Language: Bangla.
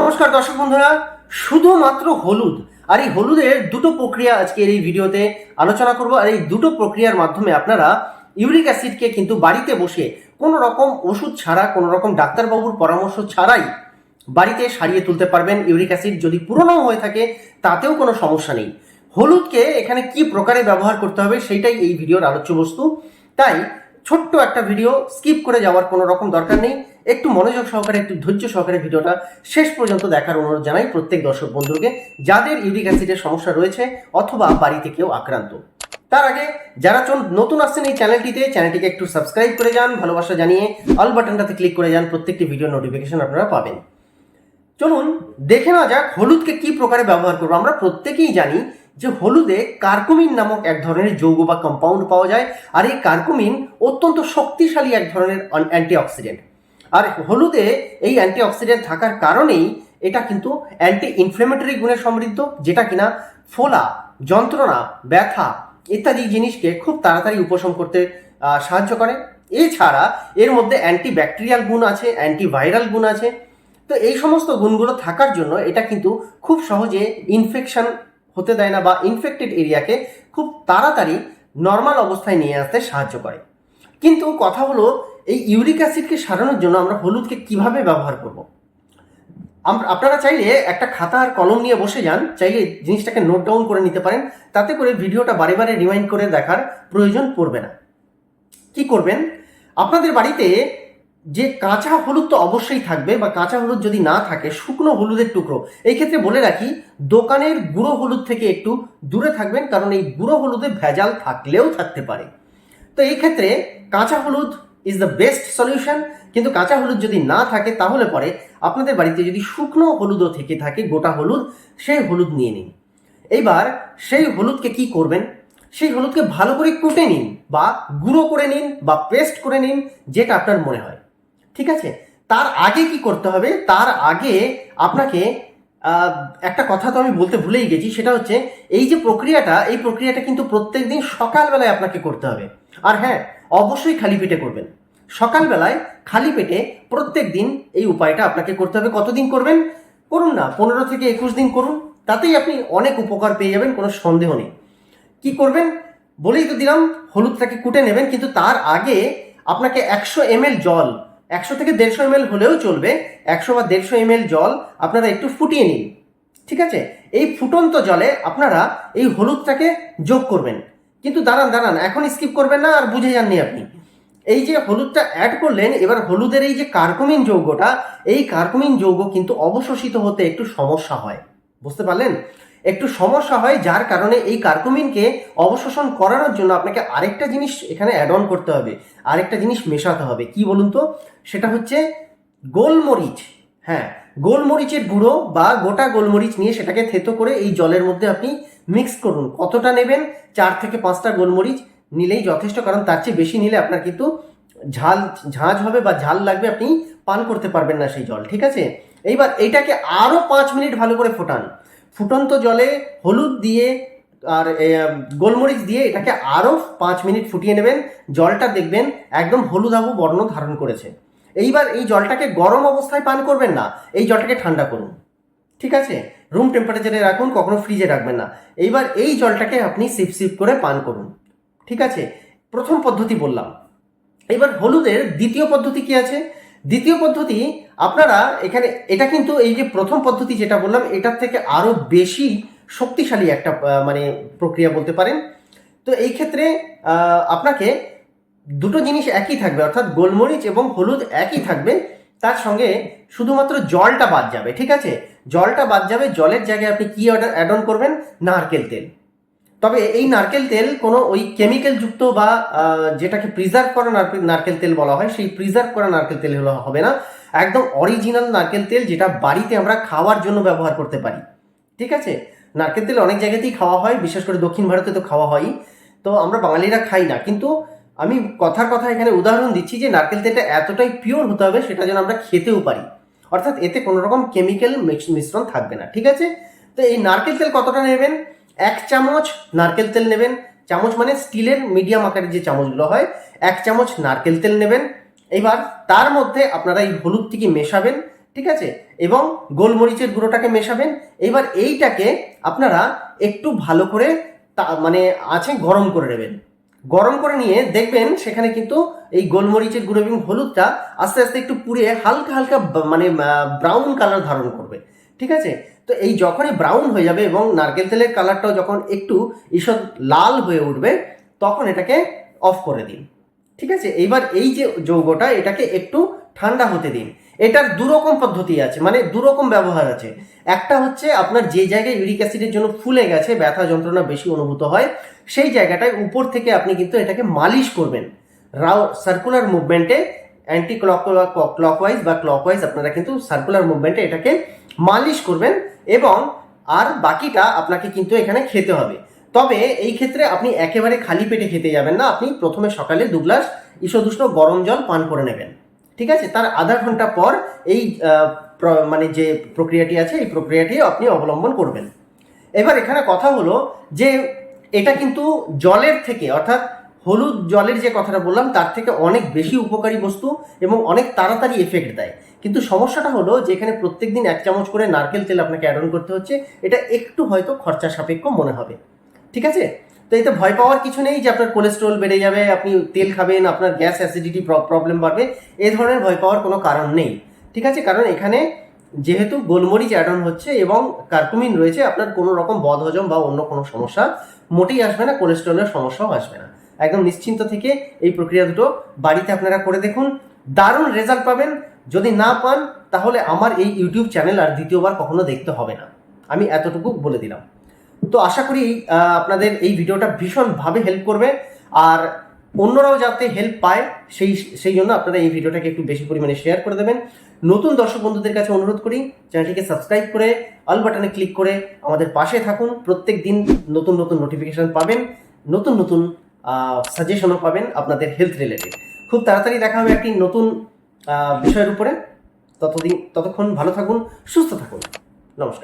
নমস্কার দর্শক বন্ধুরা, শুধুমাত্র হলুদ। আর এই হলুদের দুটো প্রক্রিয়া আজকের এই ভিডিওতে আলোচনা করব। আর এই দুটো প্রক্রিয়ার মাধ্যমে আপনারা ইউরিক অ্যাসিডকে কিন্তু বাড়িতে বসে কোনো রকম ওষুধ ছাড়া কোনো রকম ডাক্তারবাবুর পরামর্শ ছাড়াই বাড়িতে সারিয়ে তুলতে পারবেন ইউরিক অ্যাসিড। যদি পুরনো হয়ে থাকে, তাতেও কোনো সমস্যা নেই। হলুদকে এখানে কি প্রকারে ব্যবহার করতে হবে, সেইটাই এই ভিডিওর আলোচ্য বস্তু। তাই ছোট্ট একটা ভিডিও, স্কিপ করে যাওয়ার কোনো রকম দরকার নেই। একটু মনোযোগ সহকারে, একটু ধৈর্য সহকারে ভিডিওটা শেষ পর্যন্ত দেখার অনুরোধ জানাই প্রত্যেক দর্শক বন্ধুকে, যাদের ইউরিক অ্যাসিডের সমস্যা রয়েছে অথবা বাড়িতে কেউ আক্রান্ত। তার আগে, যারা নতুন আসছেন এই চ্যানেলটিতে, চ্যানেলটিকে একটু সাবস্ক্রাইব করে যান, ভালোবাসা জানিয়ে অল বাটনটাতে ক্লিক করে যান, প্রত্যেকটি ভিডিও নোটিফিকেশন আপনারা পাবেন। চলুন, দেখে নেওয়া যাক হলুদকে কি প্রকারে ব্যবহার করব। আমরা প্রত্যেকেই জানি যে হলুদে কার্কুমিন নামক এক ধরনের যৌগ বা কম্পাউন্ড পাওয়া যায়, আর এই কার্কুমিন অত্যন্ত শক্তিশালী এক ধরনের অ্যান্টিঅক্সিডেন্ট। আর হলুদে এই অ্যান্টিঅক্সিডেন্ট থাকার কারণেই এটা কিন্তু অ্যান্টি ইনফ্লেমেটরি গুণে সমৃদ্ধ, যেটা কিনা ফোলা, যন্ত্রণা, ব্যথা ইত্যাদি জিনিসকে খুব তাড়াতাড়ি উপশম করতে সাহায্য করে। এছাড়া এর মধ্যে অ্যান্টি ব্যাকটেরিয়াল গুণ আছে অ্যান্টিভাইরাল গুণ আছে। তো এই সমস্ত গুণগুলো থাকার জন্য এটা কিন্তু খুব সহজে ইনফেকশন হতে দেয় না বা ইনফেক্টেড এরিয়াকে খুব তাড়াতাড়ি নর্মাল অবস্থায় নিয়ে আসতে সাহায্য করে। কিন্তু কথা হলো এই ইউরিক অ্যাসিডকে সারানোর জন্য আমরা হলুদকে কীভাবে ব্যবহার করব? আপনারা চাইলে একটা খাতা আর কলম নিয়ে বসে যান, চাইলে জিনিসটাকে নোট ডাউন করে নিতে পারেন, তাতে করে ভিডিওটা বারে বারে রিমাইন্ড করে দেখার প্রয়োজন পড়বে না। কি করবেন? আপনাদের বাড়িতে যে কাঁচা হলুদ তো অবশ্যই থাকবে বা কাঁচা হলুদ যদি না থাকে, শুকনো হলুদের টুকরো, এই ক্ষেত্রে বলে রাখি, দোকানের গুঁড়ো হলুদ থেকে একটু দূরে থাকবেন, কারণ এই গুঁড়ো হলুদে ভেজাল থাকলেও থাকতে পারে। তো এই ক্ষেত্রে কাঁচা হলুদ ইজ দ্য বেস্ট সলিউশন কিন্তু কাঁচা হলুদ যদি না থাকে, তাহলে পরে আপনাদের বাড়িতে যদি শুকনো হলুদও থেকে থাকে, গোটা হলুদ, সেই হলুদ নিয়ে নিন। এইবার সেই হলুদকে কি করবেন? সেই হলুদকে ভালো করে কুটে নিন, বা গুঁড়ো করে নিন, বা পেস্ট করে নিন, যেটা আপনার মনে হয়। ঠিক আছে? তার আগে কি করতে হবে? তার আগে আপনাকে একটা কথা তো আমি বলতে ভুলেই গেছি, সেটা হচ্ছে এই যে প্রক্রিয়াটা, এই প্রক্রিয়াটা কিন্তু প্রত্যেক দিন সকালবেলায় আপনাকে করতে হবে। আর হ্যাঁ অবশ্যই খালি পেটে করবেন। সকালবেলায় খালি পেটে প্রত্যেক দিন এই উপায়টা আপনাকে করতে হবে। কতদিন করবেন? করুন না, পনেরো থেকে একুশ দিন করুন। তাতেই আপনি অনেক উপকার পেয়ে যাবেন, কোনো সন্দেহ নেই। কি করবেন? বলেই তো দিলাম, হলুদটাকে কুটে নেবেন, কিন্তু তার আগে আপনাকে একশো এমএল জল, একশো থেকে দেড়শো এমএল হলেও চলবে, একশো বা দেড়শো এমএল জল আপনারা একটু ফুটিয়ে নিন। ঠিক আছে? এই ফুটন্ত জলে আপনারা এই হলুদটাকে যোগ করবেন। কিন্তু দাঁড়ান দাঁড়ান, এখন স্কিপ করবেন না, আর বুঝে যাননি আপনি। এই যে হলুদটা অ্যাড করলেন, এবার হলুদের এই যে কার্কুমিন যৌগটা, এই কার্কুমিন যৌগ কিন্তু অবশোষিত হতে একটু সমস্যা হয়। বুঝতে পারলেন? একটু সমস্যা হয় যার কারণে এই কার্কুমিনকে অবশোষণ করানোর জন্য আপনাকে আরেকটা জিনিস এখানে অ্যাড অন করতে হবে, আরেকটা জিনিস মেশাতে হবে। কি বলুন তো? সেটা হচ্ছে গোলমরিচ। হ্যাঁ গোলমরিচের গুঁড়ো বা গোটা গোলমরিচ নিয়ে সেটাকে থেতো করে এই জলের মধ্যে আপনি মিক্স করুন। কতটা নেবেন? চার থেকে পাঁচটা গোলমরিচ। নিলেই যথেষ্ট, কারণ তার চেয়ে বেশি নিলে আপনার কিন্তু ঝাল ঝাঁঝ হবে বা ঝাল লাগবে, আপনি পান করতে পারবেন না সেই জল, ঠিক আছে? এইবার এইটাকে আরও পাঁচ মিনিট ভালো করে ফোটান। ফুটন্ত জলে হলুদ দিয়ে আর গোলমরিচ দিয়ে এটাকে আরও পাঁচ মিনিট ফুটিয়ে নেবেন। জলটা দেখবেন একদম হলুদাবু বর্ণ ধারণ করেছে। এইবার এই জলটাকে গরম অবস্থায় পান করবেন না, এই জলটাকে ঠান্ডা করুন। ঠিক আছে? রুম টেম্পারেচারে রাখুন, কখনো ফ্রিজে রাখবেন না। এইবার এই জলটাকে আপনি সিপ সিপ করে পান করুন। ঠিক আছে? প্রথম পদ্ধতি বললাম। এবার হলুদের দ্বিতীয় পদ্ধতি কি আছে? দ্বিতীয় পদ্ধতি, আপনারা এখানে, এটা কিন্তু এই যে প্রথম পদ্ধতি যেটা বললাম, এটার থেকে আরও বেশি শক্তিশালী একটা মানে প্রক্রিয়া বলতে পারেন। তো এই ক্ষেত্রে আপনাকে দুটো জিনিস একই থাকবে, অর্থাৎ গোলমরিচ এবং হলুদ একই থাকবে। তার সঙ্গে শুধুমাত্র জলটা বাদ যাবে, ঠিক আছে? জলটা বাদ যাবে, জলের জায়গায় আপনি কি অ্যাড অন করবেন? নারকেল তেল। তবে এই নারকেল তেল কোনো ওই কেমিক্যাল যুক্ত বা যেটাকে প্রিজার্ভ করা নারকেল- তেল বলা হয়, সেই প্রিজার্ভ করা নারকেল তেল হলো, হবে না। একদম অরিজিনাল নারকেল তেল যেটা বাড়িতে আমরা খাওয়ার জন্য ব্যবহার করতে পারি। ঠিক আছে? নারকেল তেল অনেক জায়গাতেই খাওয়া হয়, বিশেষ করে দক্ষিণ ভারতে তো খাওয়া হয়ই। তো আমরা বাঙালিরা খাই না। কিন্তু আমি কথার কথা এখানে উদাহরণ দিচ্ছি যে নারকেল তেলটা এতটাই পিওর হতে হবে, সেটা যেন আমরা খেতেও পারি। অর্থাৎ এতে কোনো রকম কেমিক্যাল মিশ্রণ থাকবে না। ঠিক আছে? তো এই নারকেল তেল কতটা নেবেন? এক চামচ নারকেল তেল নেবেন। চামচ মানে স্টিলের মিডিয়াম আকারের যে চামচগুলো হয়, এক চামচ নারকেল তেল নেবেন। এবার তার মধ্যে আপনারা এই হলুদটিকে মেশাবেন, ঠিক আছে? এবং গোলমরিচের গুঁড়োটাকে মেশাবেন। এবার এইটাকে আপনারা একটু ভালো করে মানে আছে গরম করে নেবেন। গরম করে নিয়ে দেখবেন সেখানে কিন্তু এই গোলমরিচের গুঁড়ো এবং হলুদটা আস্তে আস্তে একটু পুড়ে হালকা হালকা মানে ব্রাউন কালার ধারণ করবে। ঠিক আছে? তো এই যখনই ব্রাউন হয়ে যাবে এবং নারকেল তেলের কালারটাও যখন একটু ঈষৎ লাল হয়ে উঠবে, তখন এটাকে অফ করে দিন। ঠিক আছে? এইবার এই যে যৌগটা, এটাকে একটু ঠান্ডা হতে দিন। এটার দুরকম পদ্ধতি আছে মানে দুরকম ব্যবহার আছে। একটা হচ্ছে আপনার যে জায়গায় ইউরিক অ্যাসিডের জন্য ফুলে গেছে, ব্যথা যন্ত্রণা বেশি অনুভূত হয়, সেই জায়গাটায় উপর থেকে আপনি কিন্তু এটাকে মালিশ করবেন। রাও সার্কুলার মুভমেন্টে অ্যান্টি ক্লক ক্লকওয়াইজ বা ক্লকওয়াইজ আপনারা কিন্তু সার্কুলার মুভমেন্টে এটাকে মালিশ করবেন এবং আর বাকিটা আপনাকে কিন্তু এখানে খেতে হবে। তবে এই ক্ষেত্রে আপনি একেবারে খালি পেটে খেতে যাবেন না, আপনি প্রথমে সকালে দু গ্লাস ঈষদুষ্ণ গরম জল পান করে নেবেন। ঠিক আছে? তার আধা ঘণ্টা পর এই মানে যে প্রক্রিয়াটি আছে, এই প্রক্রিয়াটি আপনি অবলম্বন করবেন। এবার এখানে কথা হলো যে এটা কিন্তু জলের থেকে, অর্থাৎ হলুদ জলের যে কথাটা বললাম, তার থেকে অনেক বেশি উপকারী বস্তু এবং অনেক তাড়াতাড়ি এফেক্ট দেয়। কিন্তু সমস্যাটা হলো যে এখানে প্রত্যেকদিন এক চামচ করে নারকেল তেল আপনাকে অ্যাড অন করতে হচ্ছে, এটা একটু হয়তো খরচা সাপেক্ষ মনে হবে। ঠিক আছে? তো এতে ভয় পাওয়ার কিছু নেই যে আপনার কোলেস্ট্রল বেড়ে যাবে, আপনি তেল খাবেন, আপনার গ্যাস অ্যাসিডিটি প্রবলেম বাড়বে, এ ধরনের ভয় পাওয়ার কোনো কারণ নেই। ঠিক আছে? কারণ এখানে যেহেতু গোলমরিচ অ্যাড অন হচ্ছে এবং কার্কুমিন রয়েছে, আপনার কোনো রকম বদহজম বা অন্য কোনো সমস্যা মোটেই আসবে না কোলেস্ট্রলের সমস্যাও আসবে না। একদম নিশ্চিন্ত থেকে এই প্রক্রিয়া দুটো বাড়িতে আপনারা করে দেখুন। দারুণ রেজাল্ট পাবেন। যদি না পান, তাহলে আমার এই ইউটিউব চ্যানেল আর দ্বিতীয়বার কখনো দেখতে হবে না। আমি এতটুকু বলে দিলাম। তো আশা করি আপনাদের এই ভিডিওটা ভীষণভাবে হেল্প করবে। আর অন্যরাও যাতে হেল্প পায়, সেই সেই জন্য আপনারা এই ভিডিওটাকে একটু বেশি পরিমাণে শেয়ার করে দেবেন। নতুন দর্শক বন্ধুদের কাছে অনুরোধ করি, চ্যানেলটিকে সাবস্ক্রাইব করে অল বাটনে ক্লিক করে আমাদের পাশে থাকুন। প্রত্যেক দিন নতুন নতুন নোটিফিকেশন পাবেন। নতুন নতুন সাজেশনও পাবেন আপনাদের হেলথ রিলেটেড খুব তাড়াতাড়ি দেখা হবে একটি নতুন বিষয়ের উপরে। ততদিন, ততক্ষণ ভালো থাকুন, সুস্থ থাকুন। নমস্কার।